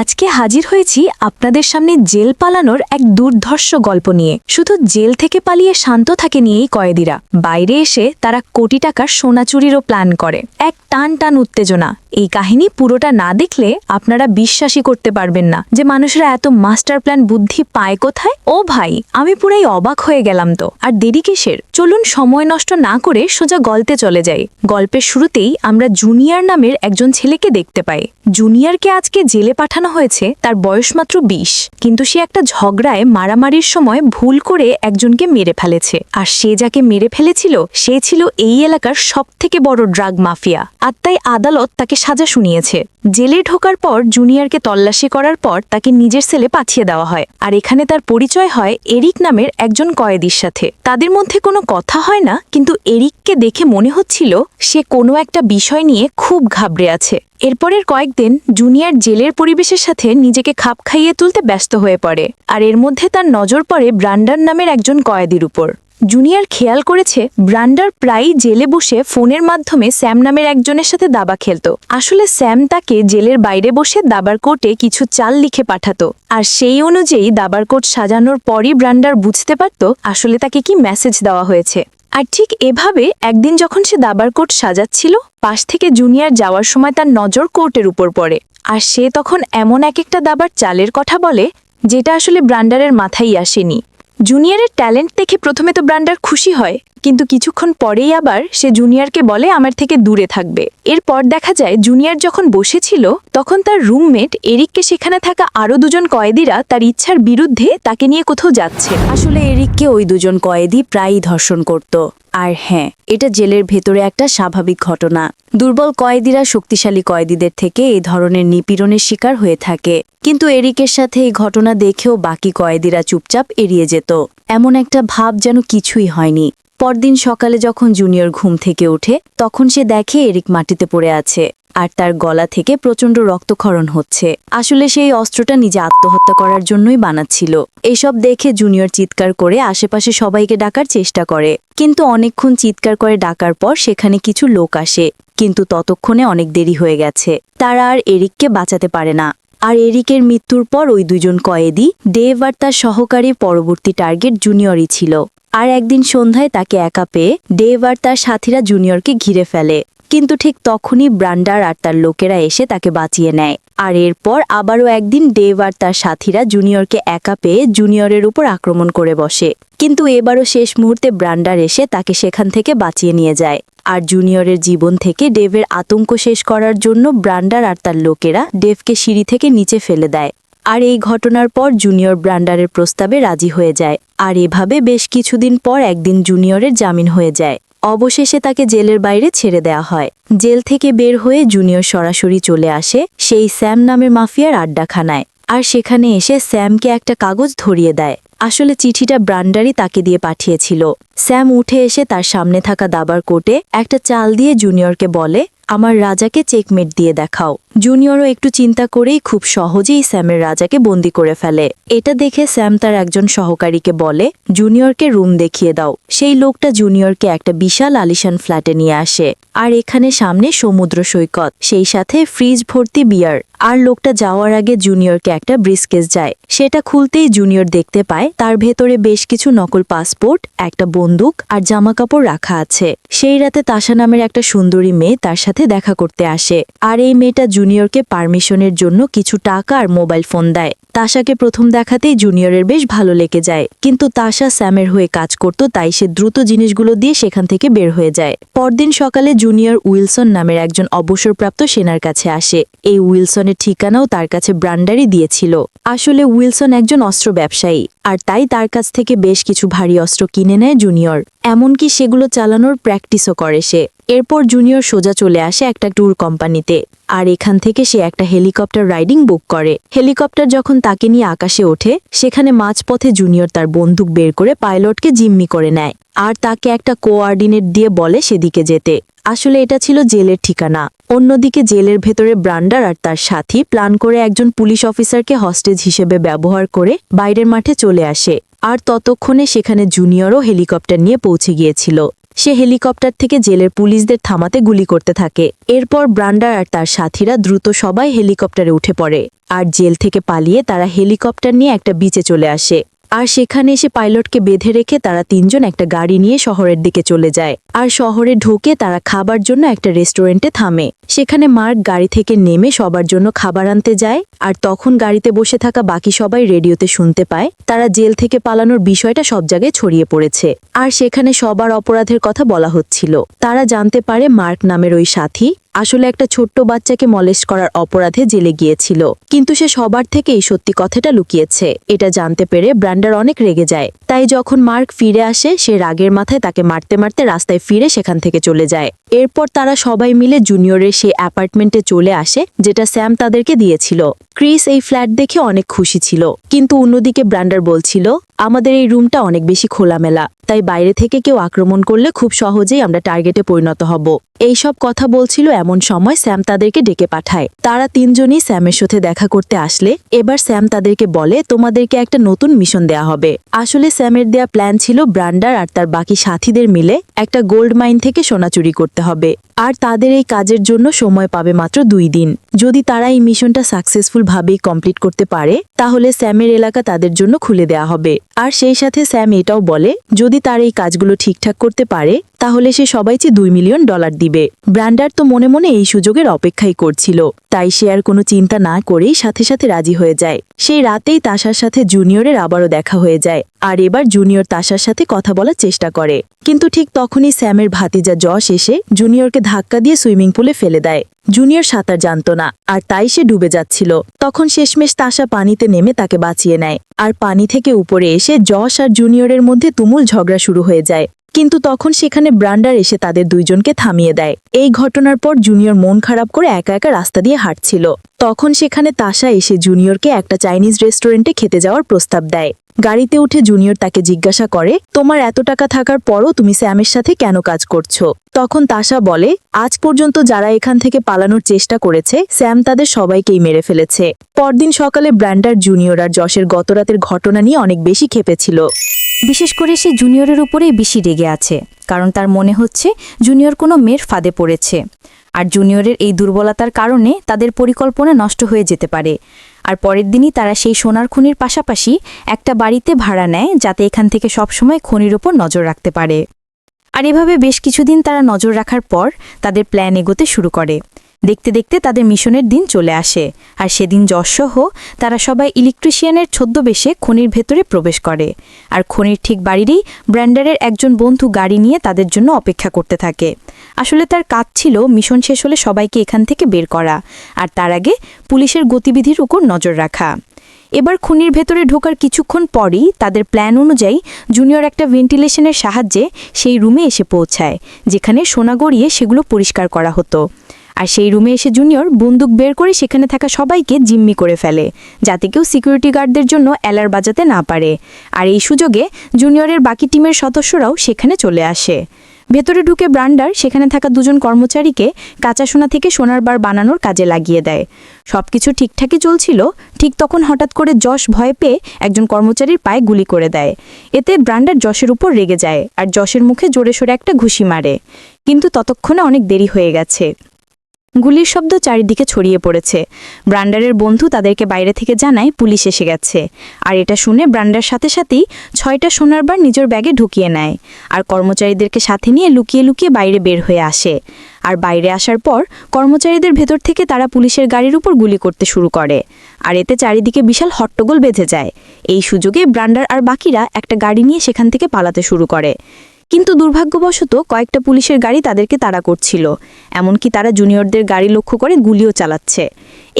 আজকে হাজির হয়েছি আপনাদের সামনে জেল পালানোর এক দুর্ধর্ষ গল্প নিয়ে। শুধু জেল থেকে পালিয়ে শান্ত থাকে নিয়েই কয়েদিরা। বাইরে এসে তারা কোটি টাকার সোনা চুরিরও প্ল্যান করে। এক টান টান উত্তেজনা। এই কাহিনী পুরোটা না দেখলে আপনারা বিশ্বাসই করতে পারবেন না যে মানুষরা এত মাস্টার প্ল্যান বুদ্ধি পায় কোথায়? ও ভাই, আমি পুরাই অবাক হয়ে গেলাম তো। আর দেরি কিসের? চলুন সময় নষ্ট না করে সোজা গল্পে চলে যাই। গল্পের শুরুতেই আমরা জুনিয়র নামের একজন ছেলেকে দেখতে পাই। জুনিয়রকে আজকে জেলে পাঠানো হয়েছে, তার বয়স মাত্র বিশ। কিন্তু সে একটা ঝগড়ায় মারামারির সময় ভুল করে একজনকে মেরে ফেলেছে। আর সে যাকে মেরে ফেলেছিল, সে ছিল এই এলাকার সবথেকে বড় ড্রাগ মাফিয়া। আর তাই আদালত তাকে সাজা শুনিয়েছে। জেলে ঢোকার পর জুনিয়রকে তল্লাশি করার পর তাকে নিজের সেলে পাঠিয়ে দেওয়া হয়। আর এখানে তার পরিচয় হয় এরিক নামের একজন কয়েদির সাথে। তাদের মধ্যে কোনো কথা হয় না, কিন্তু এরিককে দেখে মনে হচ্ছিল সে কোনো একটা বিষয় নিয়ে খুব ঘাবড়ে আছে। এরপরের কয়েকদিন জুনিয়র জেলের পরিবেশের সাথে নিজেকে খাপ খাইয়ে তুলতে ব্যস্ত হয়ে পড়ে। আর এর মধ্যে তার নজর পড়ে ব্রান্ডার নামের একজন কয়েদির উপর। জুনিয়র খেয়াল করেছে, ব্রান্ডার প্রায়ই জেলে বসে ফোনের মাধ্যমে স্যাম নামের একজনের সাথে দাবা খেলত। আসলে স্যাম তাকে জেলের বাইরে বসে দাবার কোর্টে কিছু চাল লিখে পাঠাতো। আর সেই অনুযায়ী দাবার কোর্ট সাজানোর পরই ব্রান্ডার বুঝতে পারত আসলে তাকে কি মেসেজ দেওয়া হয়েছে। আর ঠিক এভাবে একদিন যখন সে দাবার কোর্ট সাজাচ্ছিল, পাশ থেকে জুনিয়র যাওয়ার সময় তার নজর কোর্টের উপর পড়ে। আর সে তখন এমন এক একটা দাবার চালের কথা বলে, যেটা আসলে ব্রান্ডারের মাথায় আসেনি। জুনিয়রের ট্যালেন্ট দেখে প্রথমে তো ব্র্যান্ডার খুশি হয়। কিন্তু কিছুক্ষণ পরেই আবার সে জুনিয়রকে বলে আমার থেকে দূরে থাকবে। এরপর দেখা যায়, জুনিয়র যখন বসেছিল, তখন তার রুমমেট এরিককে সেখানে থাকা আরও দুজন কয়েদিরা তার ইচ্ছার বিরুদ্ধে তাকে নিয়ে কোথাও যাচ্ছে। আসলে এরিককে ওই দুজন কয়েদি প্রায়ই ধর্ষণ করত। আর হ্যাঁ এটা জেলের ভেতরে একটা স্বাভাবিক ঘটনা। দুর্বল কয়েদিরা শক্তিশালী কয়েদিদের থেকে এই ধরনের নিপীড়নের শিকার হয়ে থাকে। কিন্তু এরিকের সাথে এই ঘটনা দেখেও বাকি কয়েদিরা চুপচাপ এড়িয়ে যেত। এমন একটা ভাব যেন কিছুই হয়নি। পরদিন সকালে যখন জুনিয়র ঘুম থেকে ওঠে, তখন সে দেখে এরিক মাটিতে পড়ে আছে আর তার গলা থেকে প্রচণ্ড রক্তক্ষরণ হচ্ছে। আসলে সেই অস্ত্রটা নিজে আত্মহত্যা করার জন্যই বানাচ্ছিল। এসব দেখে জুনিয়র চিৎকার করে আশেপাশে সবাইকে ডাকার চেষ্টা করে। কিন্তু অনেকক্ষণ চিৎকার করে ডাকার পর সেখানে কিছু লোক আসে, কিন্তু ততক্ষণে অনেক দেরি হয়ে গেছে। তারা আর এরিককে বাঁচাতে পারে না। আর এরিকের মৃত্যুর পর ওই দুজন কয়েদি ডেভ আর তার সহকারী পরবর্তী টার্গেট জুনিয়রই ছিল। আর একদিন সন্ধ্যায় তাকে একা পেয়ে ডেভ আর তার সাথীরা জুনিয়রকে ঘিরে ফেলে। কিন্তু ঠিক তখনই ব্রান্ডার আর তার লোকেরা এসে তাকে বাঁচিয়ে নেয়। আর এরপর আবারও একদিন ডেভ আর তার সাথীরা জুনিয়রকে একা পেয়ে জুনিয়রের উপর আক্রমণ করে বসে। কিন্তু এবারও শেষ মুহূর্তে ব্রান্ডার এসে তাকে সেখান থেকে বাঁচিয়ে নিয়ে যায়। আর জুনিয়রের জীবন থেকে ডেভের আতঙ্ক শেষ করার জন্য ব্রান্ডার আর তার লোকেরা ডেভকে সিঁড়ি থেকে নিচে ফেলে দেয়। আর এই ঘটনার পর জুনিয়র ব্রান্ডারের প্রস্তাবে রাজি হয়ে যায়। আর এভাবে বেশ কিছুদিন পর একদিন জুনিয়রের জামিন হয়ে যায়। অবশেষে তাকে জেলের বাইরে ছেড়ে দেওয়া হয়। জেল থেকে বের হয়ে জুনিয়র সরাসরি চলে আসে সেই স্যাম নামের মাফিয়ার আড্ডাখানায়। আর সেখানে এসে স্যামকে একটা কাগজ ধরিয়ে দেয়। আসলে চিঠিটা ব্রান্ডারই তাকে দিয়ে পাঠিয়েছিল। স্যাম উঠে এসে তার সামনে থাকা দাবার কোটে একটা চাল দিয়ে জুনিয়রকে বলে আমার রাজাকে চেকমেট দিয়ে দেখাও। জুনিয়রও একটু চিন্তা করেই খুব সহজেই স্যামের রাজাকে বন্দি করে ফেলে। এটা দেখে স্যাম তার একজন সহকারীকে বলে জুনিয়রকে রুম দেখিয়ে দাও। সেই লোকটা জুনিয়রকে একটা বিশাল আলিশান ফ্ল্যাটে নিয়ে আসে। আর এখানে সামনে সমুদ্র সৈকত, সেই সাথে ফ্রিজ ভর্তি বিয়ার আর লোকটা যাওয়ার আগে জুনিয়রকে একটা ব্রিসকেস যায়। সেটা খুলতেই জুনিয়র দেখতে পায়, তার ভেতরে বেশ কিছু নকল পাসপোর্ট একটা বন্দুক আর জামাকাপড় রাখা আছে। সেই রাতে তাসা নামের একটা সুন্দরী মেয়ে তার সাথে দেখা করতে আসে। আর এই মেয়েটা জুনিয়রকে পারমিশনের জন্য কিছু টাকা আর মোবাইল ফোন দেয়। তাশাকে প্রথম দেখাতেই জুনিয়রের বেশ ভালো লেগে যায়। কিন্তু তাশা স্যামের হয়ে কাজ করত, তাই সে দ্রুত জিনিসগুলো দিয়ে সেখান থেকে বের হয়ে যায়। পরদিন সকালে জুনিয়র উইলসন নামের একজন অবসরপ্রাপ্ত সেনার কাছে আসে। এই উইলসনের ঠিকানাও তার কাছে ব্রান্ডারই দিয়েছিল। আসলে উইলসন একজন অস্ত্র ব্যবসায়ী। আর তাই তার কাছ থেকে বেশ কিছু ভারী অস্ত্র কিনে নেয় জুনিয়র। এমনকি সেগুলো চালানোর প্র্যাকটিসও করে সে। এরপর জুনিয়র সোজা চলে আসে একটা ট্যুর কোম্পানিতে। আর এখান থেকে সে একটা হেলিকপ্টার রাইডিং বুক করে। হেলিকপ্টার যখন তাকে নিয়ে আকাশে ওঠে, সেখানে মাঝপথে জুনিয়র তার বন্দুক বের করে পাইলটকে জিম্মি করে নেয়। আর তাকে একটা কোঅর্ডিনেট দিয়ে বলে সেদিকে যেতে। আসলে এটা ছিল জেলের ঠিকানা। অন্যদিকে জেলের ভেতরে ব্রান্ডার আর তার সাথী প্ল্যান করে একজন পুলিশ অফিসারকে হস্টেজ হিসেবে ব্যবহার করে বাইরের মাঠে চলে আসে। আর ততক্ষণে সেখানে জুনিয়রও হেলিকপ্টার নিয়ে পৌঁছে গিয়েছিল। সে হেলিকপ্টার থেকে জেলের পুলিশদের থামাতে গুলি করতে থাকে। এরপর ব্রান্ডার আর তার সাথীরা দ্রুত সবাই হেলিকপ্টারে উঠে পড়ে। আর জেল থেকে পালিয়ে তারা হেলিকপ্টার নিয়ে একটা বিচে চলে আসে। আর সেখানে এসে পাইলটকে বেঁধে রেখে তারা তিনজন একটা গাড়ি নিয়ে শহরের দিকে চলে যায়। আর শহরে ঢুকে তারা খাবার জন্য একটা রেস্টুরেন্টে থামে। সেখানে মার্ক গাড়ি থেকে নেমে সবার জন্য খাবার আনতে যায়, আর তখন গাড়িতে বসে থাকা বাকি সবাই রেডিওতে শুনতে পায়। তারা জেল থেকে পালানোর বিষয়টা সব জায়গায় ছড়িয়ে পড়েছে। আর সেখানে সবার অপরাধের কথা বলা হচ্ছিল। তারা জানতে পারে মার্ক নামের ওই সাথী আসলে একটা ছোট্ট বাচ্চাকে মলেস্ট করার অপরাধে জেলে গিয়েছিল। কিন্তু সে সবার থেকে এই সত্যি কথাটা লুকিয়েছে। এটা জানতে পেরে ব্র্যান্ডার অনেক রেগে যায়। তাই যখন মার্ক ফিরে আসে, সে রাগের মাথায় তাকে মারতে মারতে রাস্তায় ফিরে সেখান থেকে চলে যায়। এরপর তারা সবাই মিলে জুনিয়রের সেই অ্যাপার্টমেন্টে চলে আসে, যেটা স্যাম তাদেরকে দিয়েছিল। ক্রিস এই ফ্ল্যাট দেখে অনেক খুশি ছিল। কিন্তু অন্যদিকে ব্র্যান্ডার বলছিল আমাদের এই রুমটা অনেক বেশি খোলামেলা, তাই বাইরে থেকে কেউ আক্রমণ করলে খুব সহজেই আমরা টার্গেটে পরিণত হব। এইসব কথা বলছিল এমন সময় স্যাম তাদেরকে ডেকে পাঠায়। তারা তিনজনই স্যামের সাথে দেখা করতে আসলে, এবার স্যাম তাদেরকে বলে, তোমাদেরকে একটা নতুন মিশন দেয়া হবে। আসলে স্যামের দেয়া প্ল্যান ছিল ব্রান্ডার আর তার বাকি সাথীদের মিলে একটা গোল্ড মাইন থেকে সোনা চুরি করতে হবে। আর তাদের এই কাজের জন্য সময় পাবে মাত্র দুই দিন। যদি তারা এই মিশনটা সাকসেসফুল ভাবেই কমপ্লিট করতে পারে, তাহলে স্যামের এলাকা তাদের জন্য খুলে দেয়া হবে। আর সেই সাথে স্যাম এটাও বলে যদি তার এই কাজগুলো ঠিকঠাক করতে পারে তাহলে সে সবাই চেয়ে দুই মিলিয়ন ডলার দিবে। ব্র্যান্ডার তো মনে মনে এই সুযোগের অপেক্ষাই করছিল। তাই সে আর কোনো চিন্তা না করেই সাথে সাথে রাজি হয়ে যায়। সেই রাতেই তাসার সাথে জুনিয়রের আবারও দেখা হয়ে যায়। আর এবার জুনিয়র তাসার সাথে কথা বলার চেষ্টা করে। কিন্তু ঠিক তখনই স্যামের ভাতিজা যশ এসে জুনিয়রকে ধাক্কা দিয়ে সুইমিং পুলে ফেলে দেয়। জুনিয়র সাঁতার জানত না, আর তাই সে ডুবে যাচ্ছিল। তখন শেষমেশ তাসা পানিতে নেমে তাকে বাঁচিয়ে নেয়। আর পানি থেকে উপরে এসে যশ আর জুনিয়রের মধ্যে তুমুল ঝগড়া শুরু হয়ে যায়। কিন্তু তখন সেখানে ব্রান্ডার এসে তাদের দুইজনকে থামিয়ে দেয়। এই ঘটনার পর জুনিয়র মন খারাপ করে একা একা রাস্তা দিয়ে হাঁটছিল। তখন সেখানে তাসা এসে জুনিয়রকে একটা চাইনিজ রেস্টুরেন্টে খেতে যাওয়ার প্রস্তাব দেয়। গাড়িতে উঠে জুনিয়র তাকে জিজ্ঞাসা করে, তোমার এত টাকা থাকার পরও তুমি স্যামের সাথে কেন কাজ করছ? তখন তাসা বলে, আজ পর্যন্ত যারা এখান থেকে পালানোর চেষ্টা করেছে, স্যাম তাদের সবাইকেই মেরে ফেলেছে। পরদিন সকালে ব্র্যান্ডার জুনিয়র আর যশের গতরাতের ঘটনা নিয়ে অনেক বেশি খেপেছিল। বিশেষ করে সে জুনিয়রের উপরেই বেশি রেগে আছে, কারণ তার মনে হচ্ছে জুনিয়র কোনো মেয়ের ফাঁদে পড়েছে। আর জুনিয়রের এই দুর্বলতার কারণে তাদের পরিকল্পনা নষ্ট হয়ে যেতে পারে। আর পরের দিনই তারা সেই সোনার খনির পাশাপাশি একটা বাড়িতে ভাড়া নেয়, যাতে এখান থেকে সবসময় খনির ওপর নজর রাখতে পারে। আর এভাবে বেশ কিছুদিন তারা নজর রাখার পর তাদের প্ল্যান এগোতে শুরু করে। দেখতে দেখতে তাদের মিশনের দিন চলে আসে, আর সেদিন যশসহ তারা সবাই ইলেকট্রিশিয়ানের ছদ্মবেশে খনির ভেতরে প্রবেশ করে। আর খনির ঠিক বাড়িরই ব্র্যান্ডারের একজন বন্ধু গাড়ি নিয়ে তাদের জন্য অপেক্ষা করতে থাকে। আসলে তার কাজ ছিল মিশন শেষ হলে সবাইকে এখান থেকে বের করা, আর তার আগে পুলিশের গতিবিধির উপর নজর রাখা। এবার খুনির ভেতরে ঢোকার কিছুক্ষণ পরই তাদের প্ল্যান অনুযায়ী জুনিয়র একটা ভেন্টিলেশনের সাহায্যে সেই রুমে এসে পৌঁছায়, যেখানে সোনা গড়িয়ে সেগুলো পরিষ্কার করা হতো। আর সেই রুমে এসে জুনিয়র বন্দুক বের করে সেখানে থাকা সবাইকে জিম্মি করে ফেলে, যাতে কেউ সিকিউরিটি গার্ডদের জন্য অ্যালার বাজাতে না পারে। আর এই সুযোগে জুনিয়রের বাকি টিমের সদস্যরাও সেখানে চলে আসে। ভেতরে ঢুকে ব্রান্ডার, সেখানে থাকা দুজন কর্মচারীকে কাঁচা সোনা থেকে সোনার বার বানানোর কাজে লাগিয়ে দেয়। সব কিছু ঠিকঠাকই চলছিল, ঠিক তখন হঠাৎ করে যশ ভয় পেয়ে একজন কর্মচারীর পায়ে গুলি করে দেয়। এতে ব্রান্ডার যশের উপর রেগে যায় আর যশের মুখে জোরে সোরে একটা ঘুষি মারে। কিন্তু ততক্ষণে অনেক দেরি হয়ে গেছে। গুলির শব্দ চারিদিকে ছড়িয়ে পড়েছে। ব্রান্ডারের বন্ধু তাদেরকে বাইরে থেকে জানায় পুলিশ এসে গেছে। আর এটা শুনে ব্রান্ডার সাথে সাথেই ছয়টা সোনার বার নিজের ব্যাগে ঢুকিয়ে নেয়। আর কর্মচারীদেরকে সাথে নিয়ে লুকিয়ে লুকিয়ে বাইরে বের হয়ে আসে। আর বাইরে আসার পর কর্মচারীদের ভেতর থেকে তারা পুলিশের গাড়ির উপর গুলি করতে শুরু করে। আর এতে চারিদিকে বিশাল হট্টগোল বেঁধে যায়। এই সুযোগে ব্রান্ডার আর বাকিরা একটা গাড়ি নিয়ে সেখান থেকে পালাতে শুরু করে। কিন্তু দুর্ভাগ্যবশত কয়েকটা পুলিশের গাড়ি তাদেরকে তাড়া করছিল। এমনকি তারা জুনিয়রদের গাড়ি লক্ষ্য করে গুলিও চালাচ্ছে।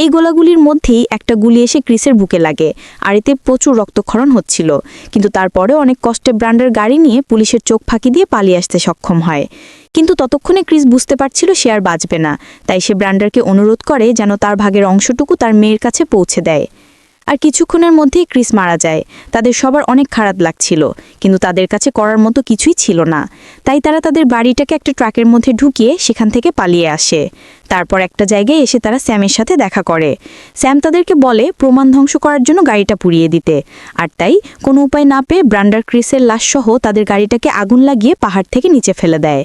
এই গোলাগুলির মধ্যেই একটা গুলি এসে ক্রিসের বুকে লাগে, আর এতে প্রচুর রক্তক্ষরণ হচ্ছিল। কিন্তু তারপরে অনেক কষ্টে ব্র্যান্ডের গাড়ি নিয়ে পুলিশের চোখ ফাঁকি দিয়ে পালিয়ে আসতে সক্ষম হয়। কিন্তু ততক্ষণে ক্রিস বুঝতে পারছিল সে আর বাঁচবে না, তাই সে ব্র্যান্ডারকে অনুরোধ করে যেন তার ভাগের অংশটুকু তার মেয়ের কাছে পৌঁছে দেয়। আর কিছুক্ষণের মধ্যেই ক্রিস মারা যায়। তাদের সবার অনেক খারাপ লাগছিল, কিন্তু তাদের কাছে করার মতো কিছুই ছিল না। তাই তারা তাদের বাড়িটাকে একটা ট্রাকের মধ্যে ঢুকিয়ে সেখান থেকে পালিয়ে আসে। তারপর একটা জায়গায় এসে তারা স্যামের সাথে দেখা করে। স্যাম তাদেরকে বলে, প্রমাণ ধ্বংস করার জন্য গাড়িটা পুড়িয়ে দিতে। আর তাই কোনো উপায় না পেয়ে ব্রান্ডার ক্রিসের লাশসহ তাদের গাড়িটাকে আগুন লাগিয়ে পাহাড় থেকে নিচে ফেলে দেয়।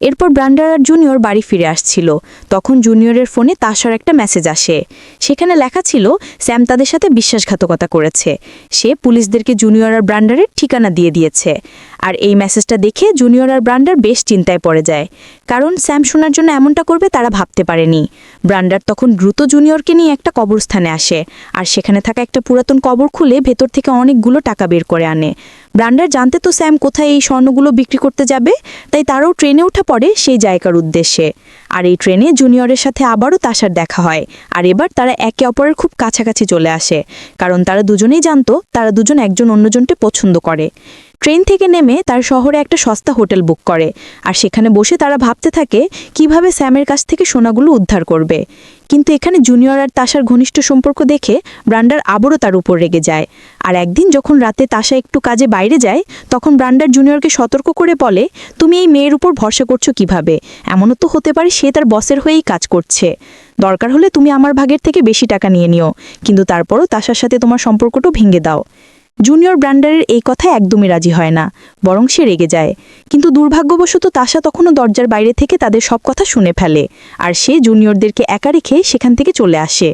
এরপর ব্রান্ডার আর জুনিয়র বাড়ি ফিরে আসছিল। তখন জুনিয়রের ফোনে তাসর একটা মেসেজ আসে। সেখানে লেখা ছিল, স্যাম তাদের সাথে বিশ্বাসঘাতকতা করেছে। সে পুলিশদেরকে জুনিয়র আর ব্রান্ডারের ঠিকানা দিয়ে দিয়েছে। আর এই মেসেজটা দেখে জুনিয়র আর ব্রান্ডার বেশ চিন্তায় পড়ে যায়। কারণ স্যাম শোনার জন্য এমনটা করবে তারা ভাবতে পারেনি। ব্রান্ডার তখন দ্রুত জুনিয়রকে নিয়ে একটা কবরস্থানে আসে আর সেখানে থাকা একটা পুরাতন কবর খুলে ভেতর থেকে অনেকগুলো টাকা বের করে আনে। ব্রান্ডার জানতে তো স্যাম কোথায় এই স্বর্ণগুলো বিক্রি করতে যাবে, তাই তারাও ট্রেনে উঠে পড়ে সেই জায়গার উদ্দেশ্যে। আর এই ট্রেনে জুনিয়রের সাথে আবারও তাসার দেখা হয় আর এবার তারা একে অপরের খুব কাছাকাছি চলে আসে। কারণ তারা দুজনেই জানতো তারা দুজন একজন অন্যজনকে পছন্দ করে। ট্রেন থেকে নেমে তার শহরে একটা সস্তা হোটেল বুক করে। আর সেখানে বসে তারা ভাবতে থাকে, কীভাবে স্যামের কাছ থেকে সোনাগুলো উদ্ধার করবে। কিন্তু এখানে জুনিয়র আর তাসার ঘনিষ্ঠ সম্পর্ক দেখে ব্রান্ডার আবারও তার উপর রেগে যায়। আর একদিন যখন রাতে তাসা একটু কাজে বাইরে যায়, তখন ব্রান্ডার জুনিয়রকে সতর্ক করে বলে, তুমি এই মেয়ের উপর ভরসা করছ কীভাবে? এমনও তো হতে পারে সে তার বসের হয়েই কাজ করছে। দরকার হলে তুমি আমার ভাগের থেকে বেশি টাকা নিয়ে নিও। কিন্তু তারপরও তাসার সাথে তোমার সম্পর্কটাও ভেঙে দাও। জুনিয়র ব্র্যান্ডারের এই কথা একদমই রাজি হয় না, বরং সে রেগে যায়। কিন্তু দুর্ভাগ্যবশত তাসা তখনও দরজার বাইরে থেকে তাদের সব কথা শুনে ফেলে, আর সে জুনিয়রদেরকে একা রেখে সেখান থেকে চলে আসে।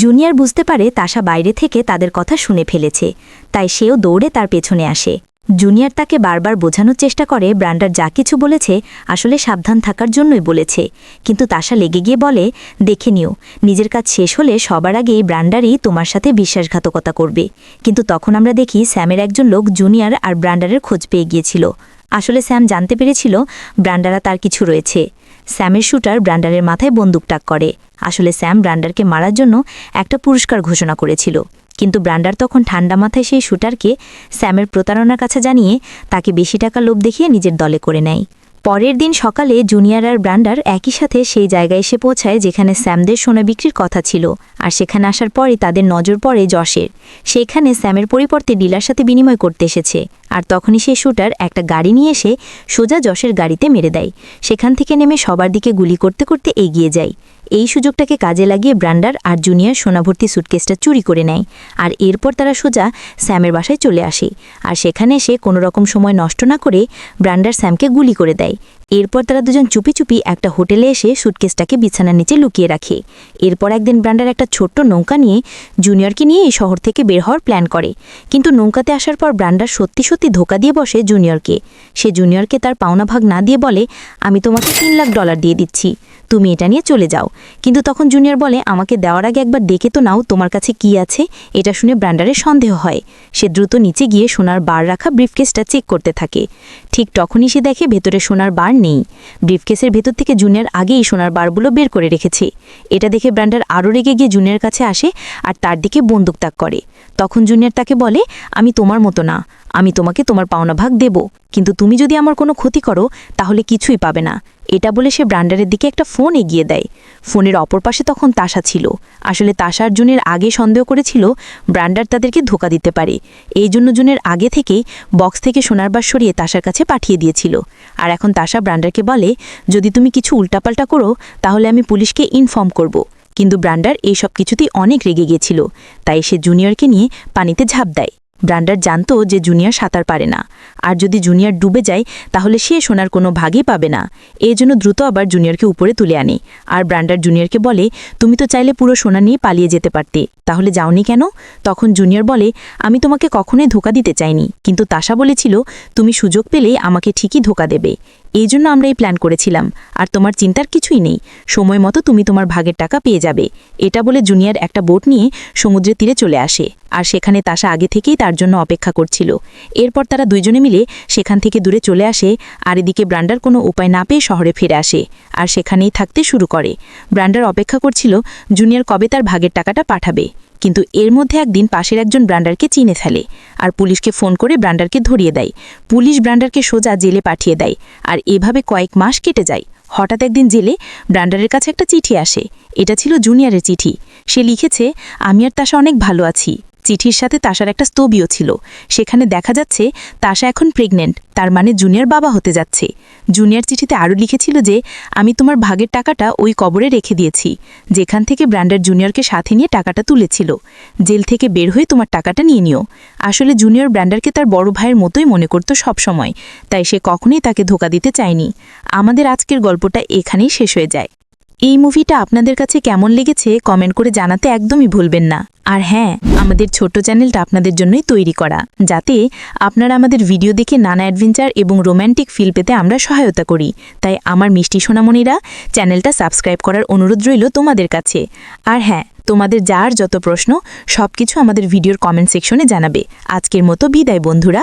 জুনিয়র বুঝতে পারে তাসা বাইরে থেকে তাদের কথা শুনে ফেলেছে, তাই সেও দৌড়ে তার পেছনে আসে। জুনিয়র তাকে বারবার বোঝানোর চেষ্টা করে ব্র্যান্ডার যা কিছু বলেছে আসলে সাবধান থাকার জন্যই বলেছে। কিন্তু তাসা লেগে গিয়ে বলে, দেখে নিও, নিজের কাজ শেষ হলে সবার আগেই ব্র্যান্ডারই তোমার সাথে বিশ্বাসঘাতকতা করবে। কিন্তু তখন আমরা দেখি স্যামের একজন লোক জুনিয়র আর ব্র্যান্ডারের খোঁজ পেয়ে গিয়েছিল। আসলে স্যাম জানতে পেরেছিল ব্রান্ডারা তার কিছু রয়েছে। স্যামের শুটার ব্রান্ডারের মাথায় বন্দুক টাক করে। আসলে স্যাম ব্র্যান্ডারকে মারার জন্য একটা পুরস্কার ঘোষণা করেছিল। কিন্তু ব্রান্ডার তখন ঠান্ডা মাথায় সেই শুটারকে স্যামের প্রতারণার কাছে জানিয়ে তাকে বেশি টাকা লোভ দেখিয়ে নিজের দলে করে নেয়। পরের দিন সকালে জুনিয়র আর ব্রান্ডার একই সাথে সেই জায়গায় এসে পৌঁছায় যেখানে স্যামদের সোনা বিক্রির কথা ছিল আর সেখানে আসার পরই তাদের নজর পড়ে যশের। সেখানে স্যামের পরিবর্তে ডিলার সাথে বিনিময় করতে এসেছে আর তখনই সেই শুটার একটা গাড়ি নিয়ে এসে সোজা যশের গাড়িতে মেরে দেয়। সেখান থেকে নেমে সবার দিকে গুলি করতে করতে এগিয়ে যায়। এই সুযোগটাকে কাজে লাগিয়ে ব্র্যান্ডার আর জুনিয়র সোনাভর্তি সুটকেসটা চুরি করে নেয়। আর এরপর তারা সোজা স্যামের বাসায় চলে আসে। আর সেখানে এসে কোনো রকম সময় নষ্ট না করে ব্র্যান্ডার স্যামকে গুলি করে দেয়। এরপর তারা দুজন চুপি চুপি একটা হোটেলে এসে সুটকেসটাকে বিছানার নিচে লুকিয়ে রাখে। এরপর একদিন ব্র্যান্ডার একটা ছোট্ট নৌকা নিয়ে জুনিয়রকে নিয়ে এই শহর থেকে বের হওয়ার প্ল্যান করে। কিন্তু নৌকাতে আসার পর ব্রান্ডার সত্যি সত্যি ধোকা দিয়ে বসে জুনিয়রকে। সে জুনিয়রকে তার পাওনা ভাগ না দিয়ে বলে, আমি তোমাকে তিন লাখ ডলার দিয়ে দিচ্ছি। তুমি এটা নিয়ে চলে যাও। কিন্তু তখন জুনিয়র বলে, আমাকে দেওয়ার আগে একবার ডেকে তো নাও, তোমার কাছে কি আছে? এটা শুনে ব্র্যান্ডারের সন্দেহ হয়। সে দ্রুত নিচে গিয়ে সোনার বার রাখা ব্রিফকেসটা চেক করতে থাকে। ঠিক তখনই সে দেখে ভেতরে সোনার বার নেই। ব্রিফকেসের ভেতর থেকে জুনিয়র আগেই সোনার বারগুলো বের করে রেখেছে। এটা দেখে ব্র্যান্ডার আরও রেগে গিয়ে জুনিয়র কাছে আসে আর তার দিকে বন্দুক তাক করে। তখন জুনিয়র তাকে বলে, আমি তোমার মতো না। আমি তোমাকে তোমার পাওনা ভাগ দেব। কিন্তু তুমি যদি আমার কোনো ক্ষতি করো, তাহলে কিছুই পাবে না। এটা বলে সে ব্রান্ডারের দিকে একটা ফোন এগিয়ে দেয়। ফোনের অপর পাশে তখন তাসা ছিল। আসলে তাসার জুনের আগে সন্দেহ করেছিল ব্রান্ডার তাদেরকে ধোকা দিতে পারে। এই জন্য জুনের আগে থেকেই বক্স থেকে সোনার বার সরিয়ে তাসার কাছে পাঠিয়ে দিয়েছিল। আর এখন তাসা ব্রান্ডারকে বলে, যদি তুমি কিছু উল্টাপাল্টা করো, তাহলে আমি পুলিশকে ইনফর্ম করব। কিন্তু ব্রান্ডার এইসব কিছুতেই অনেক রেগে গিয়েছিল। তাই সে জুনিয়রকে নিয়ে পানিতে ঝাঁপ দেয়। ব্রান্ডার জানত যে জুনিয়র সাঁতার পারে না। আর যদি জুনিয়র ডুবে যায়, তাহলে সে সোনার কোনো ভাগই পাবে না। এই জন্য দ্রুত আবার জুনিয়রকে উপরে তুলে আনে। আর ব্রান্ডার জুনিয়রকে বলে, তুমি তো চাইলে পুরো সোনা নিয়ে পালিয়ে যেতে পারতে। তাহলে যাওনি কেন? তখন জুনিয়র বলে, আমি তোমাকে কখনোই ধোকা দিতে চাইনি। কিন্তু তাসা বলেছিল, তুমি সুযোগ পেলেই আমাকে ঠিকই ধোকা দেবে। এই জন্য আমরা এই প্ল্যান করেছিলাম। আর তোমার চিন্তার কিছুই নেই। সময় মতো তুমি তোমার ভাগের টাকা পেয়ে যাবে। এটা বলে জুনিয়র একটা বোট নিয়ে সমুদ্রের তীরে চলে আসে। আর সেখানে তাসা আগে থেকেই তার জন্য অপেক্ষা করছিল। এরপর তারা দুইজনে মিলে সেখান থেকে দূরে চলে আসে আর এদিকে ব্রান্ডার কোনো উপায় না পেয়ে শহরে ফিরে আসে আর সেখানেই থাকতে শুরু করে। ব্রান্ডার অপেক্ষা করছিল, জুনিয়র কবে তার ভাগের টাকাটা পাঠাবে? কিন্তু এর মধ্যে একদিন পাশের একজন ব্রান্ডারকে চিনে ফেলে আর পুলিশকে ফোন করে ব্রান্ডারকে ধরিয়ে দেয়। পুলিশ ব্র্যান্ডারকে সোজা জেলে পাঠিয়ে দেয় আর এভাবে কয়েক মাস কেটে যায়। হঠাৎ একদিন জেলে ব্র্যান্ডারের কাছে একটা চিঠি আসে। এটা ছিল জুনিয়রের চিঠি। সে লিখেছে, আমি আর তাসা অনেক ভালো আছি। চিঠির সাথে তাসার একটা স্তবিও ছিল। সেখানে দেখা যাচ্ছে, তাসা এখন প্রেগনেন্ট তার মানে জুনিয়র বাবা হতে যাচ্ছে। জুনিয়র চিঠিতে আরও লিখেছিল যে, আমি তোমার ভাগের টাকাটা ওই কবরে রেখে দিয়েছি, যেখান থেকে ব্র্যান্ডার জুনিয়রকে সাথে নিয়ে টাকাটা তুলেছিল। জেল থেকে বের হয়ে তোমার টাকাটা নিয়ে নিও। আসলে জুনিয়র ব্র্যান্ডারকে তার বড় ভাইয়ের মতোই মনে করত সব সময় তাই সে কখনোই তাকে ধোকা দিতে চায়নি। আমাদের আজকের গল্পটা এখানেই শেষ হয়ে যায়। এই মুভিটা আপনাদের কাছে কেমন লেগেছে কমেন্ট করে জানাতে একদমই ভুলবেন না। আর হ্যাঁ আমাদের ছোট্ট চ্যানেলটা আপনাদের জন্যই তৈরি করা, যাতে আপনারা আমাদের ভিডিও দেখে নানা অ্যাডভেঞ্চার এবং রোম্যান্টিক ফিল পেতে আমরা সহায়তা করি। তাই আমার মিষ্টি সোনামণিরা চ্যানেলটা সাবস্ক্রাইব করার অনুরোধ রইল তোমাদের কাছে। আর হ্যাঁ তোমাদের যার যত প্রশ্ন সব কিছু আমাদের ভিডিওর কমেন্ট সেকশনে জানাবে। আজকের মতো বিদায় বন্ধুরা।